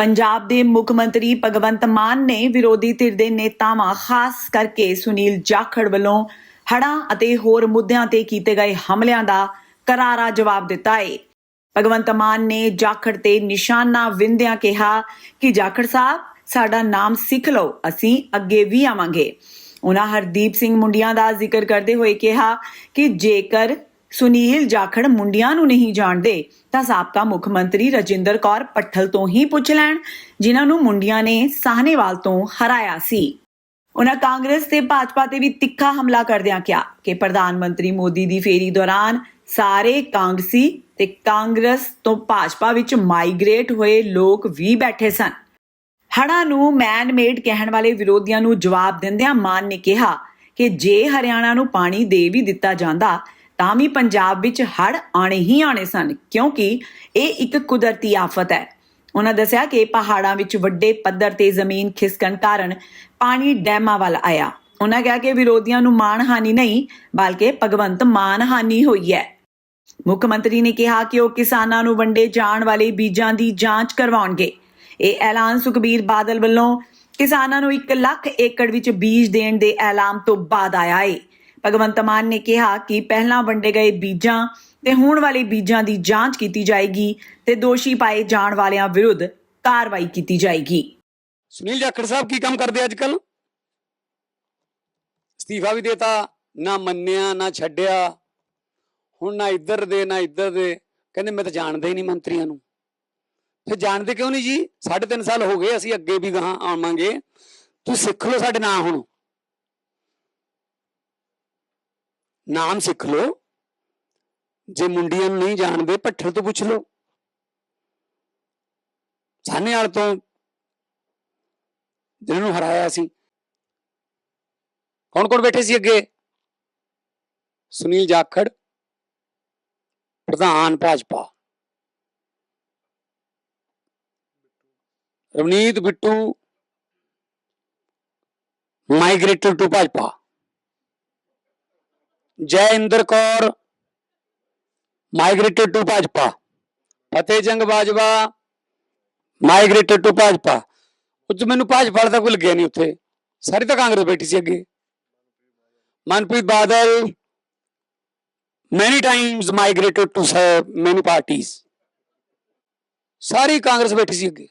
ਪੰਜਾਬ ਦੇ ਮੁੱਖ ਮੰਤਰੀ ਭਗਵੰਤ ਮਾਨ ਨੇ ਵਿਰੋਧੀ ਧਿਰ ਦੇ ਨੇਤਾਵਾਂ, ਖਾਸ ਕਰਕੇ ਸੁਨੀਲ ਜਾਖੜ ਵੱਲੋਂ ਹੜ੍ਹਾਂ ਅਤੇ ਹੋਰ ਮੁੱਦਿਆਂ ਤੇ ਕੀਤੇ ਗਏ ਹਮਲਿਆਂ ਦਾ ਕਰਾਰਾ ਜਵਾਬ ਦਿੱਤਾ ਹੈ ਭਗਵੰਤ ਮਾਨ ਨੇ ਜਾਖੜ ਤੇ ਨਿਸ਼ਾਨਾ ਵਿੰਦਿਆਂ ਕਿਹਾ ਕਿ, ਜਾਖੜ ਸਾਹਿਬ, ਸਾਡਾ ਨਾਮ ਸਿੱਖ ਲਓ, ਅਸੀਂ ਅੱਗੇ ਵੀ ਆਵਾਂਗੇ। ਉਹਨਾਂ ਹਰਦੀਪ ਸਿੰਘ ਮੁੰਡੀਆਂ ਦਾ ਜ਼ਿਕਰ ਕਰਦੇ ਹੋਏ ਕਿਹਾ ਕਿ ਜੇਕਰ ਸੁਨੀਲ ਜਾਖੜ ਮੁੰਡਿਆਂ ਨੂੰ ਨਹੀਂ ਜਾਣਦੇ, ਤਾਂ ਸਾਬਕਾ ਮੁੱਖ ਮੰਤਰੀ ਰਜਿੰਦਰ ਕੌਰ ਪੱਠਲ ਤੋਂ ਹੀ ਪੁੱਛ ਲੈਣ, ਜਿਨ੍ਹਾਂ ਨੂੰ ਮੁੰਡਿਆਂ ਨੇ ਸਾਹਨੇਵਾਲ ਤੋਂ ਹਰਾਇਆ ਸੀ। ਉਹਨਾਂ ਕਾਂਗਰਸ ਤੇ ਭਾਜਪਾ ਤੇ ਵੀ ਤਿੱਖਾ ਹਮਲਾ ਕਰਦਿਆਂ ਕਿਹਾ ਕਿ ਪ੍ਰਧਾਨ ਮੰਤਰੀ ਮੋਦੀ ਦੀ ਫੇਰੀ ਦੌਰਾਨ ਸਾਰੇ ਕਾਂਗਰਸੀ ਤੇ ਕਾਂਗਰਸ ਤੋਂ ਭਾਜਪਾ ਵਿੱਚ ਮਾਈਗ੍ਰੇਟ ਹੋਏ ਲੋਕ ਵੀ ਬੈਠੇ ਸਨ। ਹੜ੍ਹਾਂ ਨੂੰ ਮੈਨ ਮੇਡ ਕਹਿਣ ਵਾਲੇ ਵਿਰੋਧੀਆਂ ਨੂੰ ਜਵਾਬ ਦਿੰਦਿਆਂ ਮਾਨ ਨੇ ਕਿਹਾ ਕਿ ਜੇ ਹਰਿਆਣਾ ਨੂੰ ਪਾਣੀ ਦੇ ਵੀ ਦਿੱਤਾ ਜਾਂਦਾ ਤਾਂ ਵੀ ਪੰਜਾਬ ਵਿੱਚ ਹੜ ਆਣੇ ਹੀ ਆਣੇ ਸਨ, ਕਿਉਂਕਿ ਇਹ ਇੱਕ ਕੁਦਰਤੀ ਆਫਤ ਹੈ। ਉਹਨਾਂ ਦੱਸਿਆ ਕਿ ਪਹਾੜਾਂ ਵਿੱਚ ਵੱਡੇ ਪੱਧਰ ਤੇ ਜ਼ਮੀਨ ਖਿਸਕਣ ਕਾਰਨ ਪਾਣੀ ਡੈਮਾਂ ਵੱਲ ਆਇਆ। ਉਹਨਾਂ ਕਿਹਾ ਕਿ ਵਿਰੋਧੀਆਂ ਨੂੰ ਮਾਣ ਹਾਨੀ ਨਹੀਂ, ਬਲਕਿ ਭਗਵੰਤ ਮਾਨ ਹਾਨੀ ਹੋਈ ਹੈ। ਮੁੱਖ ਮੰਤਰੀ ਨੇ ਕਿਹਾ ਕਿ ਉਹ ਕਿਸਾਨਾਂ ਨੂੰ ਵੰਡੇ ਜਾਣ ਵਾਲੇ ਬੀਜਾਂ ਦੀ ਜਾਂਚ ਕਰਵਾਉਣਗੇ। ਇਹ ਐਲਾਨ ਸੁਖਬੀਰ ਬਾਦਲ ਵੱਲੋਂ ਕਿਸਾਨਾਂ ਨੂੰ 1 ਲੱਖ ਏਕੜ ਵਿੱਚ ਬੀਜ ਦੇਣ ਦੇ ਐਲਾਨ ਤੋਂ ਬਾਅਦ ਆਇਆ ਹੈ ਭਗਵੰਤ ਮਾਨ ਨੇ ਕਿਹਾ ਕਿ ਪਹਿਲਾਂ ਵੰਡੇ ਗਏ ਬੀਜਾਂ ਤੇ ਹੋਣ ਵਾਲੇ ਬੀਜਾਂ ਦੀ ਜਾਂਚ ਕੀਤੀ ਜਾਏਗੀ ਤੇ ਦੋਸ਼ੀ ਪਾਏ ਜਾਣ ਵਾਲਿਆਂ ਵਿਰੁੱਧ ਕਾਰਵਾਈ ਕੀਤੀ ਜਾਏਗੀ। ਸੁਨੀਲ ਜਾਖੜ ਸਾਹਿਬ ਕੀ ਕੰਮ ਕਰਦੇ ਅੱਜ ਕੱਲ ਅਸਤੀਫਾ ਵੀ ਦੇਤਾ, ਨਾ ਮੰਨਿਆ, ਨਾ ਛੱਡਿਆ। ਹੁਣ ਨਾ ਇੱਧਰ ਦੇ, ਨਾ ਇੱਧਰ ਦੇ। ਕਹਿੰਦੇ ਮੈਂ ਤਾਂ ਜਾਣਦਾ ਹੀ ਨਹੀਂ ਮੰਤਰੀਆਂ ਨੂੰ। ਫਿਰ ਜਾਣਦੇ ਕਿਉਂ ਨਹੀਂ ਜੀ? ਸਾਢੇ ਤਿੰਨ ਸਾਲ ਹੋ ਗਏ, ਅਸੀਂ ਅੱਗੇ ਵੀ ਗਾਹਾਂ ਆਵਾਂਗੇ। ਤੁਸੀਂ ਸਿੱਖ ਲਓ ਸਾਡੇ ਨਾਂ ਹੁਣ। ਨਾਮ ਸਿੱਖ ਲਓ। ਜੇ ਮੁੰਡੀਆਂ ਨੂੰ ਨਹੀਂ ਜਾਣਦੇ, ਭੱਠਲ ਤੋਂ ਪੁੱਛ ਲਓ। ਸਾਹਨੇਵਾਲ ਤੋਂ ਜਿਹਨਾਂ ਨੂੰ ਹਰਾਇਆ ਸੀ। ਕੌਣ ਕੌਣ ਬੈਠੇ ਸੀ ਅੱਗੇ? ਸੁਨੀਲ ਜਾਖੜ, ਪ੍ਰਧਾਨ Bhajpa. Ravneet Bittu migrated to Bhajpa. Jai Inder Kaur migrated to Bhajpa Fateh Jang Bajwa migrated to Bhajpa ਉਹ 'ਚ ਮੈਨੂੰ ਭਾਜਪਾ ਦਾ ਕੋਈ ਲੱਗਿਆ ਨਹੀਂ ਉੱਥੇ ਸਾਰੀ ਤਾਂ ਕਾਂਗਰਸ ਬੈਠੀ ਸੀ ਅੱਗੇ Manpreet Badal many times migrated to serve many parties ਸਾਰੀ ਕਾਂਗਰਸ ਬੈਠੀ ਸੀ ਅੱਗੇ